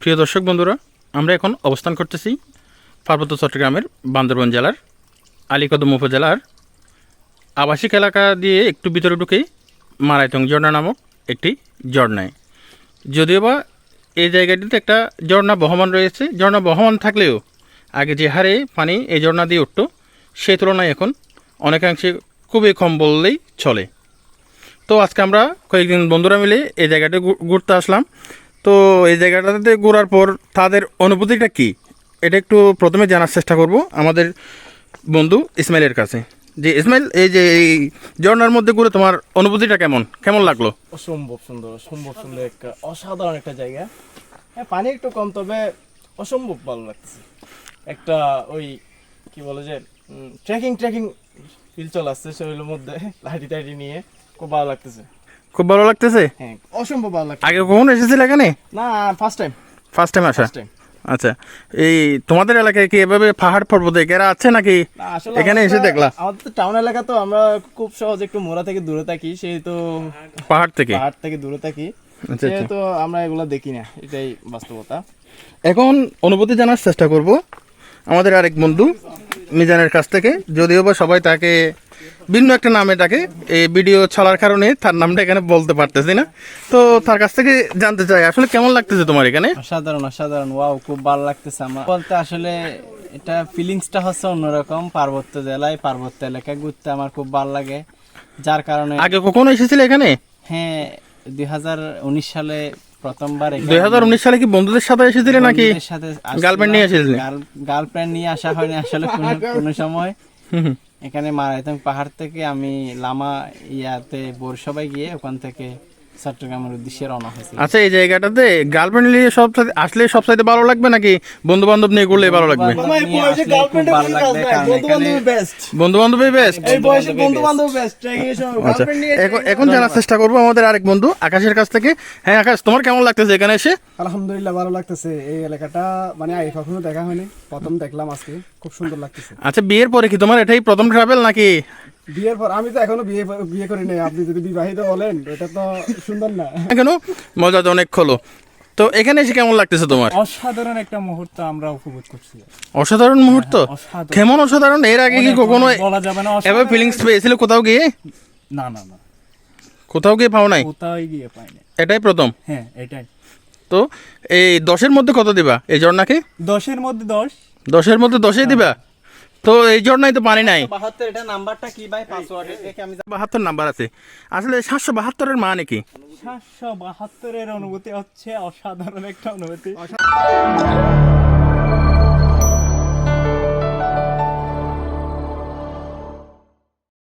প্রিয় দর্শক বন্ধুরা, আমরা এখন অবস্থান করতেছি পার্বত্য চট্টগ্রামের বান্দরবন জেলার আলীকদম উপজেলার আবাসিক এলাকা দিয়ে একটু ভিতরে ঢুকেই মারাইতং ঝর্ণা নামক একটি ঝর্ণায়। যদিও বা এই জায়গাটিতে একটা ঝর্ণা বহমান রয়েছে, ঝর্ণা বহমান থাকলেও আগে যে হারে পানি এই ঝর্ণা দিয়ে উঠত, সেই তুলনায় এখন অনেকাংশে খুবই কম বললেই চলে। তো আজকে আমরা কয়েকদিন বন্ধুরা মিলে এই জায়গাটা ঘুরতে আসলাম। তো এই জায়গাটাতে ঘোরার পর তাদের অনুভূতিটা কি? এটা একটু প্রথমে জানার চেষ্টা করব আমাদের বন্ধু ইসমাইলের কাছে। যে ইসমাইল, এই যে এই ঝর্ণার মধ্যে ঘুরে তোমার অনুভূতিটা কেমন? কেমন লাগল? অসম্ভব সুন্দর অসম্ভব সুন্দর একটা অসাধারণ একটা জায়গা। হ্যাঁ পানি একটু কম, তবে অসম্ভব ভালো লাগছে। একটা ওই কি বলে যে ট্রেকিং ট্রেকিং ফিল চলে আসছে শরীরের মধ্যে, লাঠি টাইটি নিয়ে। খুব ভালো লাগতেছে। খুব ভালো লাগতেছে? হ্যাঁ অসম্ভব ভালো লাগছে আগে কখন এসেছিল এখানে? না ফার্স্ট টাইম ফার্স্ট টাইম আসা? আচ্ছা এই তোমাদের এলাকায় কি এভাবে পাহাড় পর্বতে ঘেরা আছে নাকি? আসলে এখানে এসে দেখলা? আমাদের তো টাউন এলাকা তো আমরা খুব সহজে একটু মোড়া থেকে দূরে থাকি সেই তো পাহাড় থেকে? পাহাড় থেকে দূরে থাকি। আচ্ছা আচ্ছা। সেহেতু আমরা এগুলো দেখি না এটাই বাস্তবতা। এখন অনুভূতি জানার চেষ্টা করব। আমাদের আরেক বন্ধু মিজানের কাছ থেকে যদিও বা সবাই তাকে ভিন্ন একটা নামে ডাকে এই ভিডিও ছাড়ার কারণে তার নামটা এখানে বলতে পারতেছি না। তো তার কাছ থেকে জানতে চাই আসলে কেমন লাগতেছে তোমার এখানে? অসাধারণ অসাধারণ। ওয়াও খুব ভালো লাগতেছে আমার। বলতে আসলে এটা ফিলিংসটা হচ্ছে অন্যরকম পার্বত্য জেলায় পার্বত্য এলাকায় ঘুরতে আমার খুব ভালো লাগে। যার কারণে আগে কখনো এসেছিল এখানে? হ্যাঁ দুই হাজার উনিশ সালে প্রথমবার দুই হাজার উনিশ সালে কি বন্ধুদের সাথে এসেছিলে নাকি? গার্লফ্রেন্ড নিয়ে এসেছিলে? গার্লফ্রেন্ড নিয়ে আসা হয়নি আসলে কোনো সময়। এখানে মারাইতাম পাহাড় থেকে আমি লামা ইয়াতে বোরসভায় গিয়ে ওখান থেকে চট্টগ্রামের উদ্দেশ্যে রওনা আচ্ছা এই জায়গাটাতে গার্লফ্রেন্ড নিয়ে সব সাথে- আসলে সব সাথে ভালো লাগবে নাকি বন্ধু বান্ধব নিয়ে ঘুরলে ভালো লাগবে? বন্ধু বান্ধবই বেস্ট আচ্ছা এখন জানার চেষ্টা করব আমাদের আরেক বন্ধু আকাশের কাছ থেকে। হ্যাঁ আকাশ তোমার কেমন লাগতেছে এখানে এসে? আলহামদুলিল্লাহ ভালো লাগতেছে। এই এলাকাটা মানে আগে কখনো দেখা হয়নি প্রথম দেখলাম আজকে খুব সুন্দর লাগতেছে। আচ্ছা বিয়ের পরে কি তোমার এটাই প্রথম ট্রাভেল নাকি বিয়ের পর আমি তো এখনও বিয়ে বিয়ে করি নাই। আপনি যদি বিবাহিত বলেন এটা তো সুন্দর না। কেন? মজা তো অনেক খোলো। তো এখানে এসে কেমন লাগতেছে তোমার? অসাধারণ একটা মুহূর্ত আমরা উপভোগ করছি। অসাধারণ মুহূর্ত? অসাধারণ। কেমন অসাধারণ? এর আগে কি কখনো বলা যাবে না এভাবে ফিলিংস পেয়েছিল কোথাও গিয়ে? না না না। কোথাও গিয়ে পাও নাই? কোথাও গিয়ে পাইনি এটাই প্রথম? হ্যাঁ এটাই। তো এই দশের মধ্যে কত দিবা? এই ঝর্ণাকে? দশের মধ্যে দশ। দশের মধ্যে দশই দিবা? তো এই জন্যই তো পানি নাই। বাহাত্তর এটা নাম্বারটা কি ভাই? পাসওয়ার্ড দেখে আমি বাহাত্তর নাম্বার আছে। আসলে সাতশো বাহাত্তরের মানে কি? সাতশো বাহাত্তরের অনুভূতি হচ্ছে অসাধারণ একটা অনুভূতি।